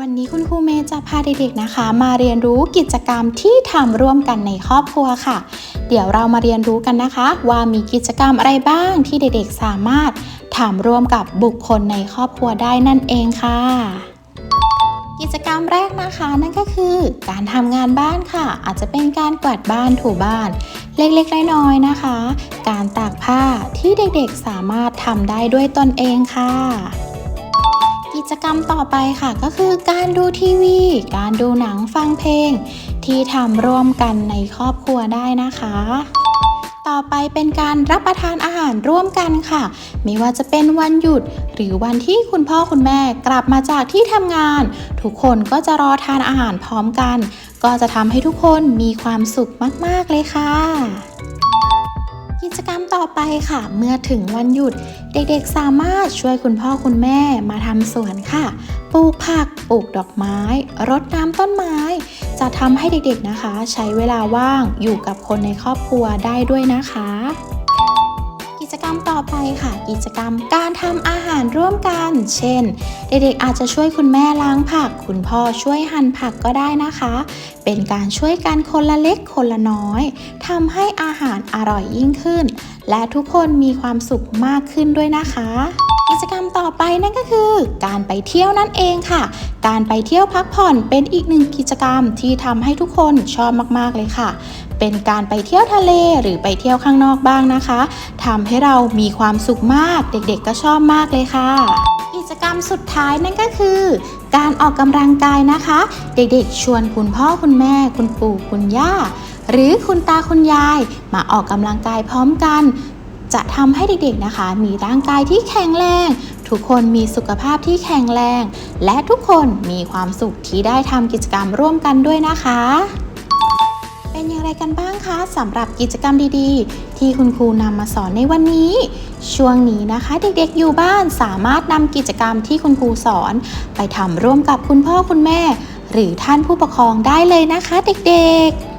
วันนี้คุณครูเมย์จะพาเด็กๆนะคะ มาเรียนรู้กิจกรรมที่ทำร่วมกันในครอบครัวค่ะ เดี๋ยวเรามาเรียนรู้กันนะคะ ว่ามีกิจกรรมอะไรบ้างที่เด็กๆสามารถทำร่วมกับบุคคลในครอบครัวได้นั่นเองค่ะ กิจกรรมแรกนะคะนั่นก็คือ การทำงานบ้านค่ะ อาจจะเป็นการกวาดบ้านถูบ้าน เล็กๆน้อยๆนะคะ การตากผ้าที่เด็กๆสามารถทำได้ด้วยตนเองค่ะ จกรรมต่อไปค่ะก็คือการดูทีวี การดูหนังฟังเพลง ที่ทำร่วมกันในครอบครัวได้นะคะ ต่อไปเป็นการรับประทานอาหารร่วมกันค่ะ ไม่ว่าจะเป็นวันหยุด หรือวันที่คุณพ่อคุณแม่กลับมาจากที่ทำงาน ทุกคนก็จะรอทานอาหารพร้อมกัน ก็จะทำให้ทุกคนมีความสุขมาก ๆ เลยค่ะ กิจกรรมต่อไปค่ะ เมื่อถึงวันหยุด เด็กๆสามารถช่วยคุณพ่อคุณแม่มาทำสวนค่ะ ปลูกผัก ปลูกดอกไม้ รดน้ำต้นไม้ จะทำให้เด็กๆนะคะ ใช้เวลาว่างอยู่กับคนในครอบครัวได้ด้วยนะคะ จกรรมต่อไปค่ะ กิจกรรมการทำอาหารร่วมกัน เช่น เด็กๆอาจจะช่วยคุณแม่ล้างผัก คุณพ่อช่วยหั่นผักก็ได้นะคะ เป็นการช่วยกันคนละเล็กคนละน้อยทำให้อาหารอร่อยยิ่งขึ้น และทุกคนมีความสุขมากขึ้นด้วยนะคะ กิจกรรมต่อไปนั่นก็คือ การไปเที่ยวนั่นเองค่ะ การไปเที่ยวพักผ่อนเป็นอีกหนึ่งกิจกรรมที่ทำให้ทุกคนชอบมากๆเลยค่ะ เป็นการไปเที่ยวทะเลหรือไปเที่ยวข้างนอกบ้างนะคะทำให้เรามีความสุขมาก เด็กๆก็ชอบมากเลยค่ะ กิจกรรมสุดท้ายนั่นก็คือ การออกกำลังกายนะคะ เด็กๆ ชวนคุณพ่อคุณแม่ คุณปู่คุณย่าหรือคุณตาคุณยายมาออกกำลังกายพร้อมกัน จะทำให้เด็กๆนะคะ มีร่างกายที่แข็งแรง ทุกคนมีสุขภาพที่แข็งแรง และทุกคนมีความสุขที่ได้ทำกิจกรรมร่วมกันด้วยนะคะ เป็นอย่างไรกันบ้างคะสำหรับกิจกรรมดีๆ ที่คุณครูนำมาสอนในวันนี้ ช่วงนี้นะคะเด็กๆอยู่บ้านสามารถนำกิจกรรมที่คุณครูสอน ไปทำร่วมกับคุณพ่อคุณแม่ หรือท่านผู้ปกครองได้เลยนะคะ เด็กๆ